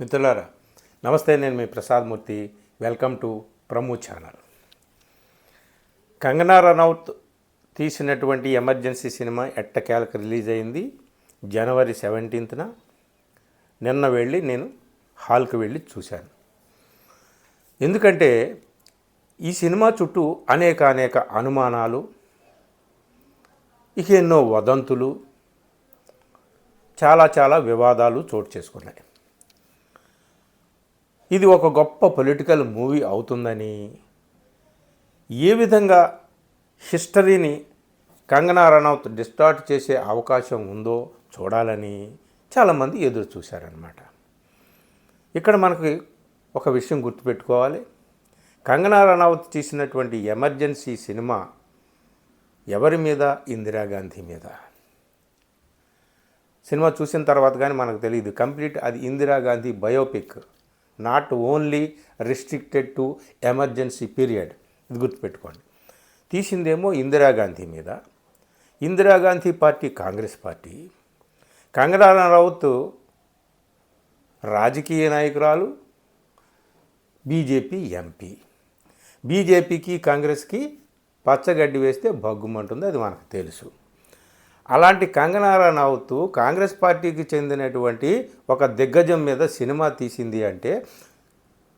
మిత్రులారా నమస్తే నేను మీ Prasad Murthy. Welcome to promo channel. Kangana Ranaut తీసినటువంటి ఎమర్జెన్సీ సినిమా ఎట్టకేలకు రిలీజ్ అయింది జనవరి సెవెంటీన్త్న. నిన్న వెళ్ళి నేను హాల్కి వెళ్ళి చూశాను. ఎందుకంటే ఈ సినిమా చుట్టూ అనేక అనేక అనుమానాలు ఇక ఎన్నో వదంతులు చాలా చాలా వివాదాలు చోటు చేసుకున్నాయి. ఇది ఒక గొప్ప పొలిటికల్ మూవీ అవుతుందని ఏ విధంగా హిస్టరీని కంగనా రనౌత్ డిస్టార్ట్ చేసే అవకాశం ఉందో చూడాలని చాలామంది ఎదురు చూశారనమాట ఇక్కడ మనకి ఒక విషయం గుర్తుపెట్టుకోవాలి. కంగనా రనౌత్ చేసినటువంటి ఎమర్జెన్సీ సినిమా ఎవరి మీద? ఇందిరాగాంధీ మీద. సినిమా చూసిన తర్వాత కానీ మనకు తెలియదు కంప్లీట్ అది Indira Gandhi biopic. Not only restricted to emergency period. ఇది గుర్తుపెట్టుకోండి. తీసిందేమో ఇందిరాగాంధీ మీద. Indira Gandhi party Congress party. Kangana Ranaut రాజకీయ నాయకురాలు బీజేపీ ఎంపీ. బీజేపీకి కాంగ్రెస్కి పచ్చగడ్డి వేస్తే భగ్గుమంటుంది అది మనకు తెలుసు. అలాంటి కంగనా రనౌత్ కాంగ్రెస్ పార్టీకి చెందినటువంటి ఒక దిగ్గజం మీద సినిమా తీసింది అంటే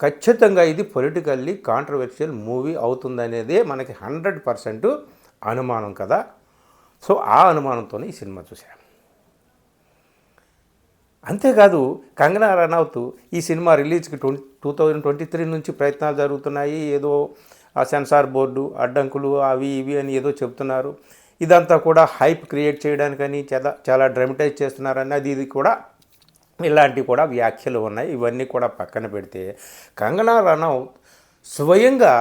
ఖచ్చితంగా ఇది పొలిటికల్లీ కాంట్రవర్షియల్ మూవీ అవుతుందనేదే మనకి హండ్రెడ్ పర్సెంట్ అనుమానం కదా. సో ఆ అనుమానంతోనే ఈ సినిమా చూశాను అంతేకాదు కంగనా రనౌత్ ఈ సినిమా రిలీజ్కి twenty two thousand twenty three నుంచి ప్రయత్నాలు జరుగుతున్నాయి. ఏదో ఆ సెన్సార్ బోర్డు అడ్డంకులు అవి ఇవి అని ఏదో చెప్తున్నారు. ఇదంతా కూడా హైప్ క్రియేట్ చేయడానికని చాలా చాలా డ్రమటైజ్ చేస్తున్నారని అది ఇది కూడా ఇలాంటివి కూడా వ్యాఖ్యలు ఉన్నాయి. ఇవన్నీ కూడా పక్కన పెడితే కంగనా రనౌత్ స్వయంగా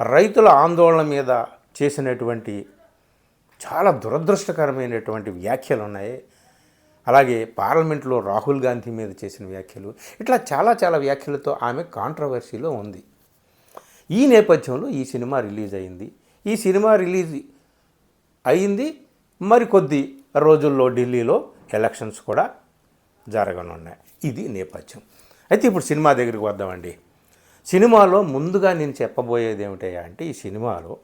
రైతుల ఆందోళన మీద చేసినటువంటి చాలా దురదృష్టకరమైనటువంటి వ్యాఖ్యలు ఉన్నాయి. అలాగే పార్లమెంట్లో రాహుల్ గాంధీ మీద చేసిన వ్యాఖ్యలు. ఇట్లా చాలా చాలా వ్యాఖ్యలతో ఆమె కాంట్రవర్సీలో ఉంది. ఈ నేపథ్యంలో ఈ సినిమా రిలీజ్ అయింది. ఈ సినిమా రిలీజ్ అయింది. మరికొద్ది రోజుల్లో ఢిల్లీలో ఎలక్షన్స్ కూడా జరగనున్నాయి. ఇది నేపథ్యం. అయితే ఇప్పుడు సినిమా దగ్గరికి వద్దామండి. సినిమాలో ముందుగా నేను చెప్పబోయేది ఏమిటయ్యా అంటే ఈ సినిమాలో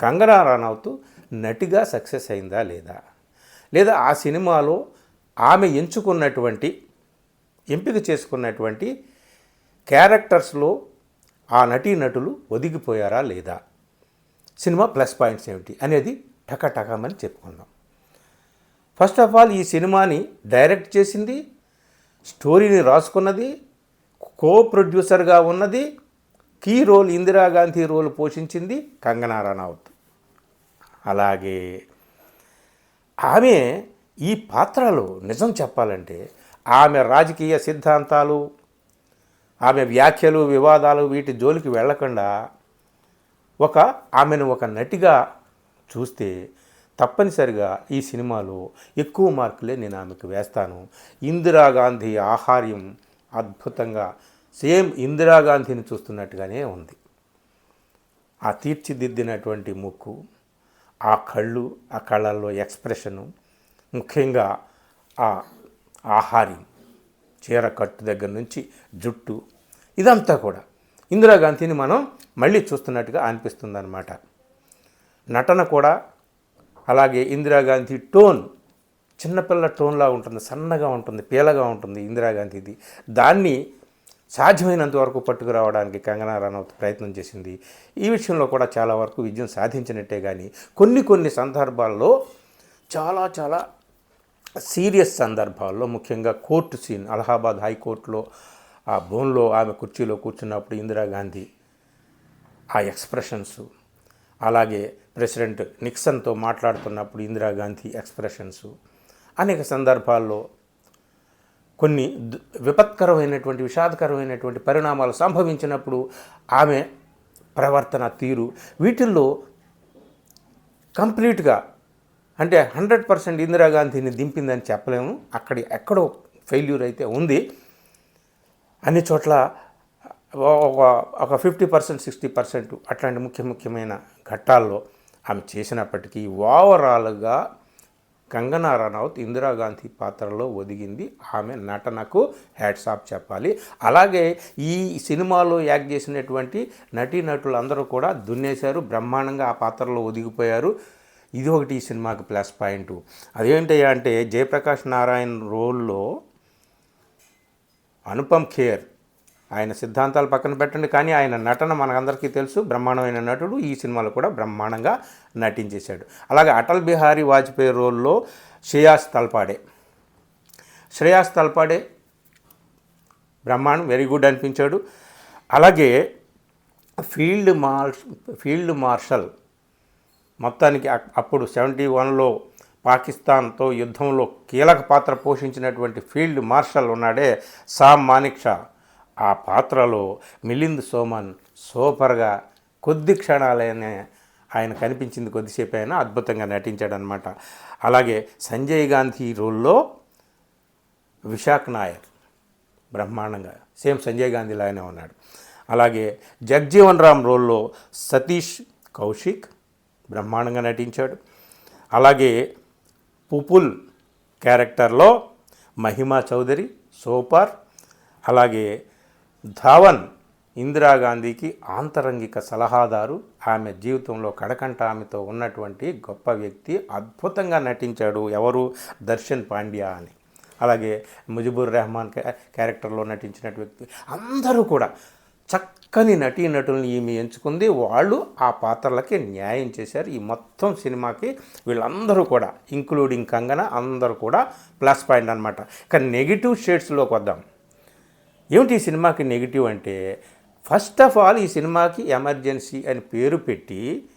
కంగనా రనౌత్ నటిగా సక్సెస్ అయిందా లేదా? లేదా ఆ సినిమాలో ఆమె ఎంచుకున్నటువంటి ఎంపిక చేసుకున్నటువంటి క్యారెక్టర్స్లో ఆ నటీనటులు ఒదిగిపోయారా లేదా? సినిమా ప్లస్ పాయింట్స్ ఏమిటి అనేది టకటకమని చెప్పుకుందాం ఫస్ట్ ఆఫ్ ఆల్ ఈ సినిమాని డైరెక్ట్ చేసింది స్టోరీని రాసుకున్నది కో ప్రొడ్యూసర్గా ఉన్నది కీ రోల్ ఇందిరాగాంధీ రోల్ పోషించింది కంగనా రనౌత్. అలాగే ఆమె ఈ పాత్రలో నిజం చెప్పాలంటే ఆమె రాజకీయ సిద్ధాంతాలు ఆమె వ్యాఖ్యలు వివాదాలు వీటి జోలికి వెళ్ళకుండా ఒక ఆమెను ఒక నటిగా చూస్తే తప్పనిసరిగా ఈ సినిమాలో ఎక్కువ మార్కులే నేను ఆమెకు వేస్తాను. ఇందిరాగాంధీ ఆహార్యం అద్భుతంగా సేమ్ ఇందిరాగాంధీని చూస్తున్నట్టుగానే ఉంది. ఆ తీర్చిదిద్దినటువంటి ముక్కు ఆ కళ్ళు ఆ కళ్ళల్లో ఎక్స్ప్రెషను ముఖ్యంగా ఆ ఆహార్యం చీర కట్టు దగ్గర నుంచి జుట్టు ఇదంతా కూడా ఇందిరాగాంధీని మనం మళ్ళీ చూస్తున్నట్టుగా అనిపిస్తుంది అనమాట నటన కూడా అలాగే ఇందిరాగాంధీ టోన్ చిన్నపిల్ల టోన్లా ఉంటుంది సన్నగా ఉంటుంది పీలగా ఉంటుంది ఇందిరాగాంధీది దాన్ని సాధ్యమైనంత వరకు పట్టుకురావడానికి కంగనా రనౌత్ ప్రయత్నం చేసింది. ఈ విషయంలో కూడా చాలా వరకు విజయం సాధించినట్టే కానీ కొన్ని కొన్ని సందర్భాల్లో చాలా చాలా సీరియస్ సందర్భాల్లో ముఖ్యంగా కోర్టు సీన్ అలహాబాద్ హైకోర్టులో ఆ బోన్లో ఆమె కుర్చీలో కూర్చున్నప్పుడు ఇందిరాగాంధీ ఆ ఎక్స్ప్రెషన్స్ అలాగే ప్రెసిడెంట్ నిక్సన్తో మాట్లాడుతున్నప్పుడు ఇందిరాగాంధీ ఎక్స్ప్రెషన్స్. అనేక సందర్భాల్లో కొన్ని విపత్కరమైనటువంటి విషాదకరమైనటువంటి పరిణామాలు సంభవించినప్పుడు ఆమె ప్రవర్తన తీరు వీటిల్లో కంప్లీట్గా అంటే హండ్రెడ్ పర్సెంట్ ఇందిరాగాంధీని దింపిందని చెప్పలేము. అక్కడ ఎక్కడో ఫెయిల్యూర్ అయితే ఉంది. అన్ని చోట్ల ఒక ఒక ఫిఫ్టీ పర్సెంట్ సిక్స్టీ పర్సెంట్ అట్లాంటి ముఖ్య ముఖ్యమైన ఘట్టాల్లో ఆమె చేసినప్పటికీ ఓవరాల్గా కంగనా రనౌత్ ఇందిరాగాంధీ పాత్రలో ఒదిగింది. ఆమె నటనకు హ్యాట్స్ ఆఫ్ చెప్పాలి. అలాగే ఈ సినిమాలో యాక్ట్ చేసినటువంటి నటీనటులు అందరూ కూడా దున్నేశారు బ్రహ్మాండంగా ఆ పాత్రలో ఒదిగిపోయారు. ఇది ఒకటి ఈ సినిమాకి ప్లస్ పాయింట్. అదేంటి అంటే జయప్రకాష్ నారాయణ్ రోల్లో అనుపమ్ ఖేర్ ఆయన సిద్ధాంతాలు పక్కన పెట్టండి. కానీ ఆయన నటన మనకందరికీ తెలుసు. బ్రహ్మాండమైన నటుడు. ఈ సినిమాలో కూడా బ్రహ్మాండంగా నటించేశాడు. అలాగే అటల్ బిహారీ వాజ్పేయి రోల్లో శ్రేయాస్ తల్పాడే. శ్రేయాస్ తల్పాడే బ్రహ్మాండం వెరీ గుడ్ అనిపించాడు. అలాగే ఫీల్డ్ మార్ష్ ఫీల్డ్ మార్షల్ మొత్తానికి అప్పుడు సెవెంటీ వన్లో పాకిస్తాన్తో యుద్ధంలో కీలక పాత్ర పోషించినటువంటి ఫీల్డ్ మార్షల్ ఉన్నాడే సామ్ మానిక్ షా. ఆ పాత్రలో మిలింద్ సోమన్ సూపర్గా కొద్ది క్షణాలనే ఆయన కనిపించింది కొద్దిసేపు అయినా అద్భుతంగా నటించాడనమాట అలాగే సంజయ్ గాంధీ రోల్లో విశాఖ్ నాయర్ బ్రహ్మాండంగా సేమ్ సంజయ్ గాంధీ లాగానే ఉన్నాడు. అలాగే జగ్జీవన్ రామ్ రోల్లో సతీష్ కౌశిక్ బ్రహ్మాండంగా నటించాడు. అలాగే పుపుల్ క్యారెక్టర్లో మహిమా చౌదరి సూపర్. అలాగే ధావన్ ఇందిరాగాంధీకి ఆంతరంగిక సలహాదారు. ఆమె జీవితంలో కడకంట ఆమెతో ఉన్నటువంటి గొప్ప వ్యక్తి అద్భుతంగా నటించాడు. ఎవరు? దర్శన్ పాండ్యా అని. అలాగే ముజిబుర్ రెహమాన్ క్యా- క్యారెక్టర్లో నటించిన వ్యక్తి. అందరూ కూడా చక్కని నటీనటుల్ని ఈమె ఎంచుకుంది. వాళ్ళు ఆ పాత్రలకి న్యాయం చేశారు. ఈ మొత్తం సినిమాకి వీళ్ళందరూ కూడా ఇంక్లూడింగ్ కంగన అందరూ కూడా ప్లస్ పాయింట్ అనమాట కానీ నెగిటివ్ షేడ్స్లోకి వద్దాం. ఏమిటి ఈ సినిమాకి నెగిటివ్ అంటే ఫస్ట్ ఆఫ్ ఆల్ ఈ సినిమాకి ఎమర్జెన్సీ అని పేరు పెట్టి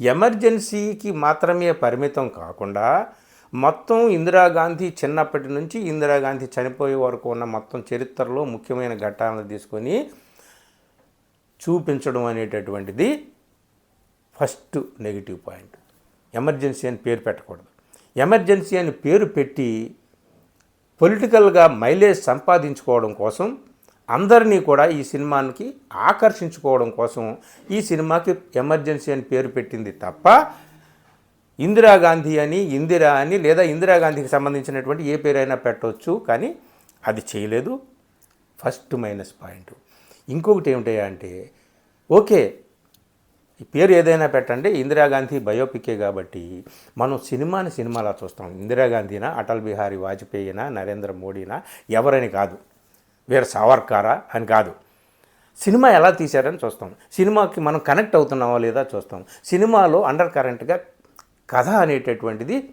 ఎమర్జెన్సీకి మాత్రమే పరిమితం కాకుండా మొత్తం ఇందిరాగాంధీ చిన్నప్పటి నుంచి ఇందిరాగాంధీ చనిపోయే వరకు ఉన్న మొత్తం చరిత్రలో ముఖ్యమైన ఘట్టాలను తీసుకొని చూపించడం అనేటటువంటిది ఫస్ట్ నెగిటివ్ పాయింట్. ఎమర్జెన్సీ అని పేరు పెట్టకూడదు. ఎమర్జెన్సీ అని పేరు పెట్టి పొలిటికల్గా మైలేజ్ సంపాదించుకోవడం కోసం అందరినీ కూడా ఈ సినిమానికి ఆకర్షించుకోవడం కోసం ఈ సినిమాకి ఎమర్జెన్సీ అని పేరు పెట్టింది తప్ప ఇందిరాగాంధీ అని ఇందిరా అని లేదా ఇందిరాగాంధీకి సంబంధించినటువంటి ఏ పేరైనా పెట్టవచ్చు కానీ అది చేయలేదు. First minus point. ఇంకొకటి ఏమిటంటే అంటే ఓకే పేరు ఏదైనా పెట్టండి. ఇందిరాగాంధీ బయోపికే కాబట్టి మనం సినిమాని సినిమాలా చూస్తాం. ఇందిరాగాంధీనా అటల్ బిహారీ వాజ్పేయినా నరేంద్ర మోడీనా? ఎవరని కాదు. వీర సావర్కారా అని కాదు. సినిమా ఎలా తీశారని చూస్తాం. సినిమాకి మనం కనెక్ట్ అవుతున్నామా లేదా చూస్తాం. సినిమాలో అండర్ కరెంట్గా కథ అనేటటువంటిది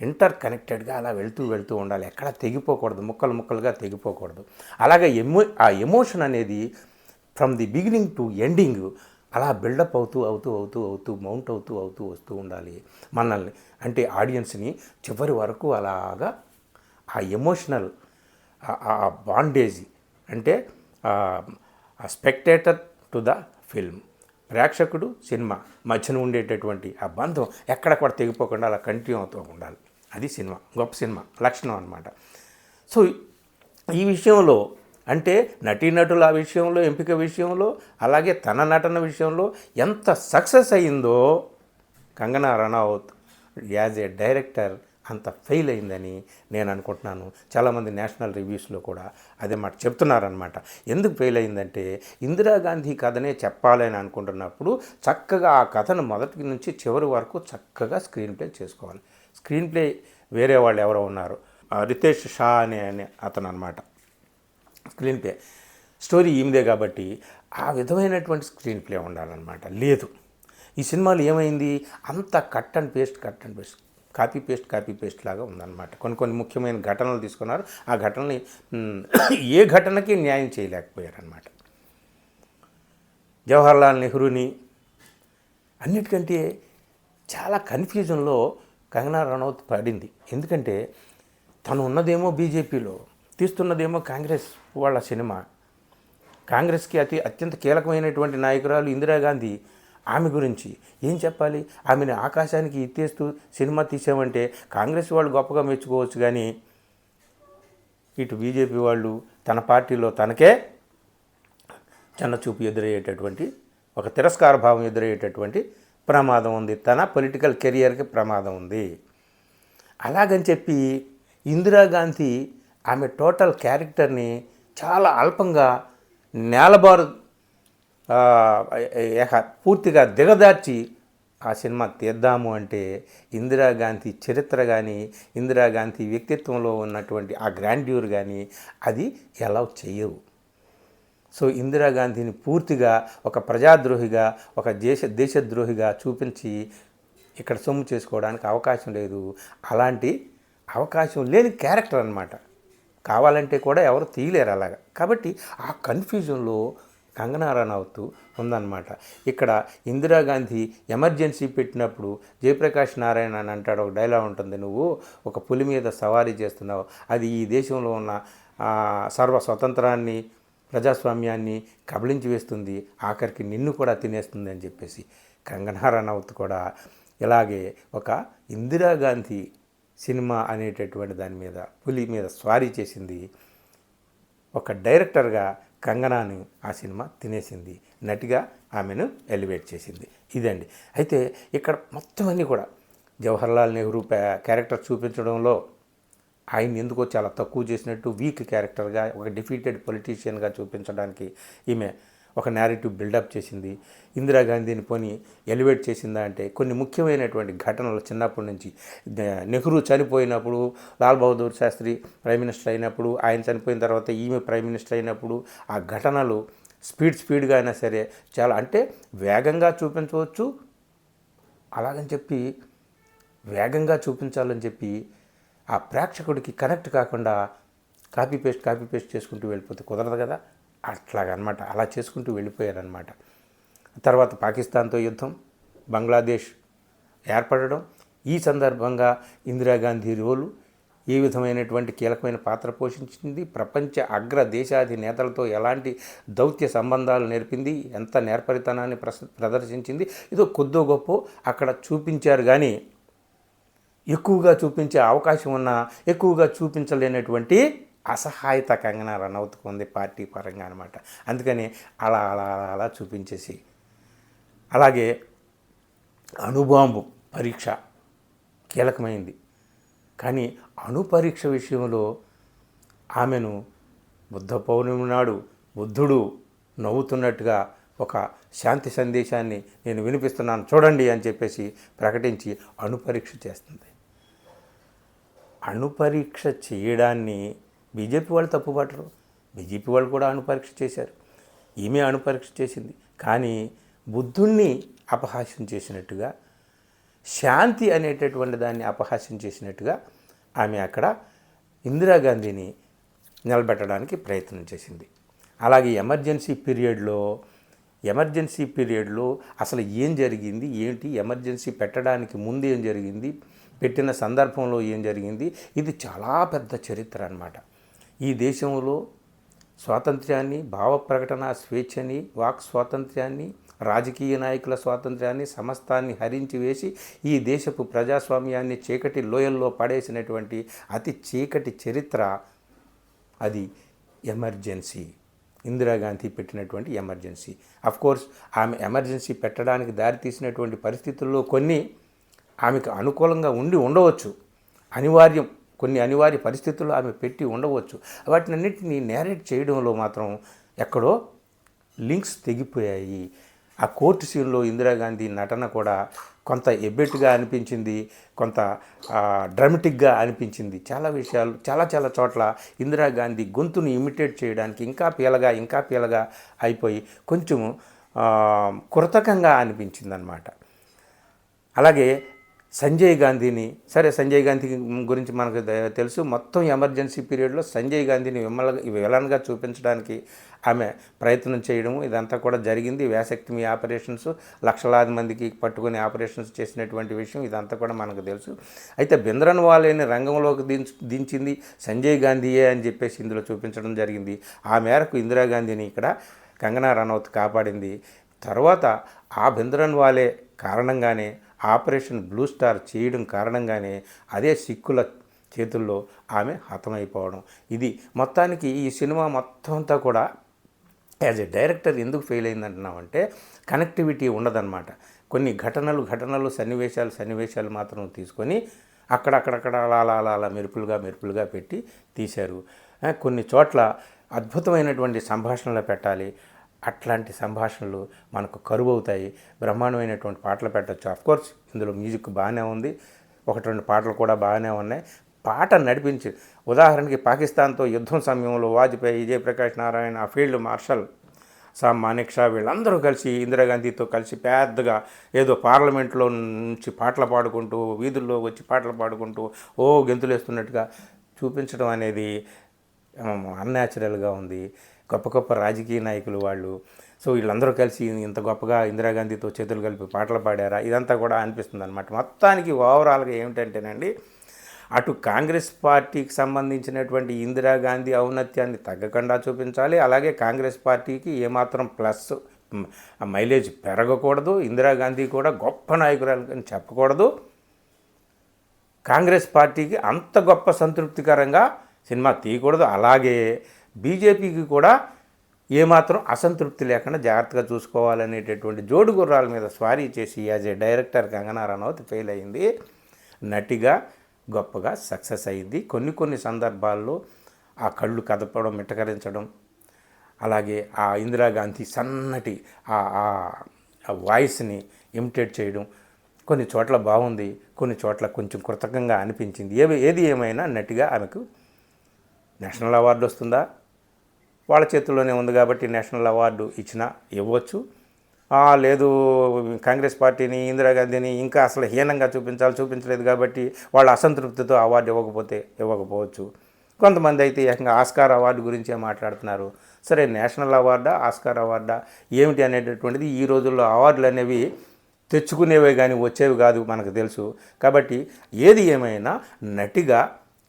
ఇంటర్ కనెక్టెడ్గా అలా వెళ్తూ వెళ్తూ ఉండాలి. ఎక్కడ తెగిపోకూడదు. ముక్కలు ముక్కలుగా తెగిపోకూడదు. అలాగే ఎమో ఆ ఎమోషన్ అనేది from the beginning to ending అలా బిల్డప్ అవుతూ అవుతూ అవుతూ అవుతూ మౌంట్ అవుతూ అవుతూ వస్తూ ఉండాలి. మనల్ని అంటే ఆడియన్స్ని చివరి వరకు అలాగా ఆ ఎమోషనల్ ఆ బాండేజ్ అంటే స్పెక్టేటర్ టు ద ఫిల్మ్ ప్రేక్షకుడు సినిమా మధ్యన ఉండేటటువంటి ఆ బంధం ఎక్కడ కూడా తెగిపోకుండా అలా కంటిన్యూ అవుతూ ఉండాలి. అది సినిమా గొప్ప సినిమా లక్షణం అనమాట సో ఈ విషయంలో అంటే నటీనటుల ఆ విషయంలో ఎంపిక విషయంలో అలాగే తన నటన విషయంలో ఎంత సక్సెస్ అయిందో Kangana Ranaut as a director అంత ఫెయిల్ అయిందని నేను అనుకుంటున్నాను. చాలామంది నేషనల్ రివ్యూస్లో కూడా అదే మాట చెప్తున్నారనమాట ఎందుకు ఫెయిల్ అయిందంటే ఇందిరాగాంధీ కథనే చెప్పాలని అనుకుంటున్నప్పుడు చక్కగా ఆ కథను మొదటి నుంచి చివరి వరకు చక్కగా స్క్రీన్ ప్లే చేసుకోవాలి. స్క్రీన్ ప్లే వేరే వాళ్ళు ఎవరో ఉన్నారు. ఆ రితేష్ షా అనే అనే అతను అనమాట స్క్రీన్ ప్లే. స్టోరీ ఈమెదే కాబట్టి ఆ విధమైనటువంటి స్క్రీన్ ప్లే ఉండాలన్నమాట. లేదు. ఈ సినిమాలో ఏమైంది? అంత cut and paste cut and paste copy paste copy paste లాగా ఉందన్నమాట. కొన్ని కొన్ని ముఖ్యమైన ఘటనలు తీసుకున్నారు. ఆ ఘటనని ఏ ఘటనకి న్యాయం చేయలేకపోయారనమాట జవహర్లాల్ నెహ్రూని అన్నిటికంటే చాలా కన్ఫ్యూజన్లో కంగనా రనౌత్ పడింది. ఎందుకంటే తను ఉన్నదేమో బీజేపీలో. తీస్తున్నదేమో కాంగ్రెస్ వాళ్ళ సినిమా. కాంగ్రెస్కి అతి అత్యంత కీలకమైనటువంటి నాయకురాలు ఇందిరాగాంధీ ఆమె గురించి ఏం చెప్పాలి? ఆమెను ఆకాశానికి ఎత్తేస్తూ సినిమా తీసామంటే కాంగ్రెస్ వాళ్ళు గొప్పగా మెచ్చుకోవచ్చు కానీ ఇటు బీజేపీ వాళ్ళు తన పార్టీలో తనకే చిన్నచూపు ఎదురయ్యేటటువంటి ఒక తిరస్కార భావం ఎదురయ్యేటటువంటి ప్రమాదం ఉంది. తన పొలిటికల్ కెరియర్కి ప్రమాదం ఉంది. అలాగని చెప్పి ఇందిరాగాంధీ ఆమె టోటల్ క్యారెక్టర్ని చాలా అల్పంగా నేలబారు పూర్తిగా దిగదార్చి ఆ సినిమా తీద్దాము అంటే ఇందిరాగాంధీ చరిత్ర కానీ ఇందిరాగాంధీ వ్యక్తిత్వంలో ఉన్నటువంటి ఆ గ్రాండ్యూర్ కానీ అది ఎలా చెయ్యవు. సో ఇందిరాగాంధీని పూర్తిగా ఒక ప్రజాద్రోహిగా ఒక దేశ దేశద్రోహిగా చూపించి ఇక్కడ సొమ్ము చేసుకోవడానికి అవకాశం లేదు. అలాంటి అవకాశం లేని క్యారెక్టర్ అన్నమాట. కావాలంటే కూడా ఎవరు తీయలేరు అలాగా. కాబట్టి ఆ కన్ఫ్యూజన్లో కంగనా రనౌత్ ఉందన్నమాట. ఇక్కడ ఇందిరాగాంధీ ఎమర్జెన్సీ పెట్టినప్పుడు జయప్రకాష్ నారాయణ అని అంటాడు ఒక డైలాగ్ ఉంటుంది నువ్వు ఒక పులి మీద సవారీ చేస్తున్నావు. అది ఈ దేశంలో ఉన్న సర్వ స్వతంత్రాన్ని ప్రజాస్వామ్యాన్ని కబళించి వేస్తుంది. ఆఖరికి నిన్ను కూడా తినేస్తుంది అని చెప్పేసి కంగనా రనౌత్ కూడా ఇలాగే ఒక ఇందిరాగాంధీ సినిమా అనేటటువంటి దాని మీద పులి మీద స్వారీ చేసింది. ఒక డైరెక్టర్గా కంగనాని ఆ సినిమా తినేసింది. నటిగా ఆమెను ఎలివేట్ చేసింది. ఇదండి. అయితే ఇక్కడ మొత్తం అన్నీ కూడా జవహర్లాల్ నెహ్రూ క్యారెక్టర్ చూపించడంలో ఆయన ఎందుకో చాలా తక్కువ చేసినట్టు వీక్ క్యారెక్టర్గా ఒక డిఫీటెడ్ పొలిటీషియన్గా చూపించడానికి ఈమె ఒక నేరేటివ్ బిల్డప్ చేసింది. ఇందిరాగాంధీని పోని ఎలివేట్ చేసిందా అంటే కొన్ని ముఖ్యమైనటువంటి ఘటనలు చిన్నప్పటి నుంచి నెహ్రూ చనిపోయినప్పుడు లాల్ బహదూర్ శాస్త్రి ప్రైమ్ మినిస్టర్ అయినప్పుడు ఆయన చనిపోయిన తర్వాత ఈమె ప్రైమ్ మినిస్టర్ అయినప్పుడు ఆ ఘటనలు స్పీడ్ స్పీడ్గా అయినా సరే చాలా అంటే వేగంగా చూపించవచ్చు. అలాగని చెప్పి వేగంగా చూపించాలని చెప్పి ఆ ప్రేక్షకుడికి కనెక్ట్ కాకుండా కాపీ పేస్ట్ కాపీ పేస్ట్ చేసుకుంటూ వెళ్ళిపోతే కుదరదు కదా. అట్లాగనమాట. అలా చేసుకుంటూ వెళ్ళిపోయారనమాట. తర్వాత పాకిస్తాన్తో యుద్ధం బంగ్లాదేశ్ ఏర్పడడం ఈ సందర్భంగా ఇందిరాగాంధీ రోలు ఏ విధమైనటువంటి కీలకమైన పాత్ర పోషించింది ప్రపంచ అగ్ర దేశాది నేతలతో ఎలాంటి దౌత్య సంబంధాలు నేర్పింది ఎంత నేర్పరితనాన్ని ప్రస ప్రదర్శించింది ఇదో కొద్దో గొప్ప అక్కడ చూపించారు కానీ ఎక్కువగా చూపించే అవకాశం ఉన్న ఎక్కువగా చూపించలేనటువంటి అసహాయత కంగనా రనౌత్కు ఉంది పార్టీ పరంగా అనమాట అందుకని అలా అలా అలా అలా చూపించేసి. అలాగే అణుబాంబు పరీక్ష కీలకమైంది. కానీ అణు పరీక్ష విషయంలో ఆమెను బుద్ధ పౌర్ణమి నాడు బుద్ధుడు నవ్వుతున్నట్టుగా ఒక శాంతి సందేశాన్ని నేను వినిపిస్తున్నాను చూడండి అని చెప్పేసి ప్రకటించి అణుపరీక్ష చేస్తుంది. అణుపరీక్ష చేయడాన్ని బీజేపీ వాళ్ళు తప్పుపట్టరు బీజేపీ వాళ్ళు కూడా అణుపరీక్ష చేశారు. ఈమె అణుపరీక్ష చేసింది. కానీ బుద్ధుణ్ణి అపహాస్యం చేసినట్టుగా శాంతి అనేటటువంటి దాన్ని అపహాస్యం చేసినట్టుగా ఆమె అక్కడ ఇందిరాగాంధీని నిలబెట్టడానికి ప్రయత్నం చేసింది. అలాగే ఎమర్జెన్సీ పీరియడ్లో ఎమర్జెన్సీ పీరియడ్లో అసలు ఏం జరిగింది? ఏంటి? ఎమర్జెన్సీ పెట్టడానికి ముందు ఏం జరిగింది? పెట్టిన సందర్భంలో ఏం జరిగింది? ఇది చాలా పెద్ద చరిత్ర అన్నమాట. ఈ దేశంలో స్వాతంత్ర్యాన్ని భావ ప్రకటన స్వేచ్ఛని వాక్ స్వాతంత్ర్యాన్ని రాజకీయ నాయకుల స్వాతంత్ర్యాన్ని సమస్తాన్ని హరించి వేసి ఈ దేశపు ప్రజాస్వామ్యాన్ని చీకటి లోయల్లో పడేసినటువంటి అతి చీకటి చరిత్ర అది ఎమర్జెన్సీ. ఇందిరాగాంధీ పెట్టినటువంటి ఎమర్జెన్సీ. అఫ్ కోర్స్ ఆమె ఎమర్జెన్సీ పెట్టడానికి దారితీసినటువంటి పరిస్థితుల్లో కొన్ని ఆమెకు అనుకూలంగా ఉండి ఉండవచ్చు. అనివార్యం కొన్ని అనివార్య పరిస్థితులు ఆమె పెట్టి ఉండవచ్చు. వాటినన్నింటినీ నేరేట్ చేయడంలో మాత్రం ఎక్కడో లింక్స్ తెగిపోయాయి. ఆ కోర్టు సీన్లో ఇందిరాగాంధీ నటన కూడా కొంత ఎబ్బెట్టుగా అనిపించింది కొంత ఆ, అనిపించింది. చాలా విషయాలు చాలా చాలా చోట్ల ఇందిరాగాంధీ గొంతుని ఇమిటేట్ చేయడానికి ఇంకా పీలగా ఇంకా పీలగా అయిపోయి కొంచెం కృతకంగా అనిపించింది అనమాట అలాగే సంజయ్ గాంధీని సరే సంజయ్ గాంధీ గురించి మనకు తెలుసు మొత్తం ఎమర్జెన్సీ పీరియడ్లో సంజయ్ గాంధీని విమల విలన్గా చూపించడానికి ఆమె ప్రయత్నం చేయడము ఇదంతా కూడా జరిగింది. వ్యాసక్తిమి ఆపరేషన్స్ లక్షలాది మందికి పట్టుకుని ఆపరేషన్స్ చేసినటువంటి విషయం ఇదంతా కూడా మనకు తెలుసు. అయితే బింద్రన్ వాలేని రంగంలోకి దించు దించింది సంజయ్ గాంధీయే అని చెప్పేసి ఇందులో చూపించడం జరిగింది. ఆ మేరకు ఇందిరాగాంధీని ఇక్కడ కంగనా రనౌత్ కాపాడింది. తర్వాత ఆ బింద్రన్ వాలే కారణంగానే ఆపరేషన్ బ్లూ స్టార్ చేయడం కారణంగానే అదే సిక్కుల చేతుల్లో ఆమె హతమైపోవడం. ఇది మొత్తానికి ఈ సినిమా మొత్తం అంతా కూడా యాజ్ ఎ డైరెక్టర్ ఎందుకు ఫెయిల్ అయిందంటున్నామంటే కనెక్టివిటీ ఉండదన్నమాట. కొన్ని ఘటనలు ఘటనలు సన్నివేశాలు సన్నివేశాలు మాత్రం తీసుకొని అక్కడక్కడక్కడ అలా అలా అలా అలా మెరుపులుగా మెరుపులుగా పెట్టి తీశారు. కొన్ని చోట్ల అద్భుతమైనటువంటి సంభాషణలు పెట్టాలి. అట్లాంటి సంభాషణలు మనకు కరువు అవుతాయి బ్రహ్మాండమైనటువంటి పాటలు పెట్టచ్చు. కోర్స్ ఇందులో మ్యూజిక్ బాగానే ఉంది. ఒకటి రెండు పాటలు కూడా బాగానే ఉన్నాయి. పాట నడిపించి. ఉదాహరణకి పాకిస్తాన్తో యుద్ధం సమయంలో Vajpayee Vijayaprakash Narayan field marshal Sam Manek Shaw వీళ్ళందరూ కలిసి ఇందిరాగాంధీతో కలిసి పెద్దగా ఏదో పార్లమెంట్లో నుంచి పాటలు పాడుకుంటూ వీధుల్లో వచ్చి పాటలు పాడుకుంటూ ఓ గెంతులేస్తున్నట్టుగా చూపించడం అనేది అన్యాచురల్గా ఉంది. గొప్ప గొప్ప రాజకీయ నాయకులు వాళ్ళు. సో వీళ్ళందరూ కలిసి ఇంత గొప్పగా ఇందిరాగాంధీతో చేతులు కలిపి పాటలు పాడారా? ఇదంతా కూడా అనిపిస్తుంది అనమాట మొత్తానికి ఓవరాల్గా ఏమిటంటేనండి అటు కాంగ్రెస్ పార్టీకి సంబంధించినటువంటి ఇందిరాగాంధీ ఔన్నత్యాన్ని తగ్గకుండా చూపించాలి. అలాగే కాంగ్రెస్ పార్టీకి ఏమాత్రం ప్లస్ ఆ మైలేజ్ పెరగకూడదు. ఇందిరాగాంధీ కూడా గొప్ప నాయకురాలు అని చెప్పకూడదు. కాంగ్రెస్ పార్టీకి అంత గొప్ప సంతృప్తికరంగా సినిమా తీయకూడదు. అలాగే బీజేపీకి కూడా ఏమాత్రం అసంతృప్తి లేకుండా జాగ్రత్తగా చూసుకోవాలనేటటువంటి జోడు గుర్రాల మీద స్వారీ చేసి as a director Kangana Ranaut fail అయింది. నటిగా గొప్పగా సక్సెస్ అయింది. కొన్ని కొన్ని సందర్భాల్లో ఆ కళ్ళు కదపడం మిటకరించడం అలాగే ఆ ఇందిరాగాంధీ సన్నటి ఆ వాయిస్ని ఇమిటేట్ చేయడం కొన్ని చోట్ల బాగుంది కొన్ని చోట్ల కొంచెం కృతజ్ఞంగా అనిపించింది. ఏవి ఏది ఏమైనా నటిగా ఆమెకు నేషనల్ అవార్డు వస్తుందా? వాళ్ళ చేతుల్లోనే ఉంది కాబట్టి నేషనల్ అవార్డు ఇచ్చినా ఇవ్వచ్చు. లేదు కాంగ్రెస్ పార్టీని ఇందిరాగాంధీని ఇంకా అసలు హీనంగా చూపించాలి చూపించలేదు కాబట్టి వాళ్ళ అసంతృప్తితో అవార్డు ఇవ్వకపోతే ఇవ్వకపోవచ్చు. కొంతమంది అయితే ఏకంగా ఆస్కార్ అవార్డు గురించే మాట్లాడుతున్నారు. సరే నేషనల్ అవార్డా ఆస్కార్ అవార్డా? ఏమిటి అనేటటువంటిది ఈ రోజుల్లో అవార్డులు అనేవి తెచ్చుకునేవే కానీ వచ్చేవి కాదు మనకు తెలుసు. కాబట్టి ఏది ఏమైనా నటిగా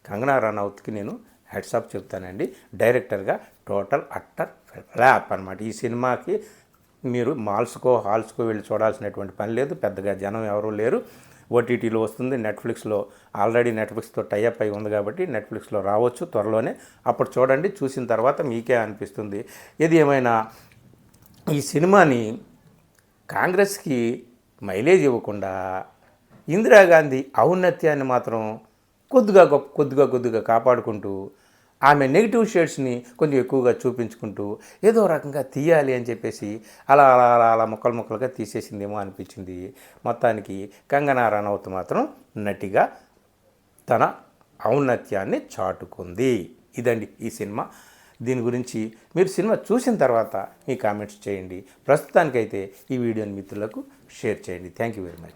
కంగనా రనౌత్కి నేను హెడ్సప్ చెప్తానండి. డైరెక్టర్గా టోటల్ అట్టర్ ల్యాప్ అనమాట ఈ సినిమాకి మీరు మాల్స్కో హాల్స్కో వెళ్ళి చూడాల్సినటువంటి పని లేదు. పెద్దగా జనం ఎవరూ లేరు. ఓటీటీలో వస్తుంది. నెట్ఫ్లిక్స్లో ఆల్రెడీ నెట్ఫ్లిక్స్తో టైఅప్ అయి ఉంది కాబట్టి నెట్ఫ్లిక్స్లో రావచ్చు త్వరలోనే. అప్పుడు చూడండి చూసిన తర్వాత మీకే అనిపిస్తుంది. ఏది ఏమైనా ఈ సినిమాని కాంగ్రెస్కి మైలేజ్ ఇవ్వకుండా ఇందిరాగాంధీ ఔన్నత్యాన్ని మాత్రం కొద్దిగా గొప్ప కొద్దిగా కొద్దిగా కాపాడుకుంటూ ఆమె నెగిటివ్ షేడ్స్ని కొంచెం ఎక్కువగా చూపించుకుంటూ ఏదో రకంగా తీయాలి అని చెప్పేసి అలా అలా అలా అలా ముక్కలు ముక్కలుగా తీసేసిందేమో అనిపించింది. మొత్తానికి కంగనా రనౌత్ మాత్రం నటిగా తన ఔన్నత్యాన్ని చాటుకుంది. ఇదండి ఈ సినిమా. దీని గురించి మీరు సినిమా చూసిన తర్వాత మీ కామెంట్స్ చేయండి. ప్రస్తుతానికైతే ఈ వీడియోని మిత్రులకు షేర్ చేయండి. Thank you very much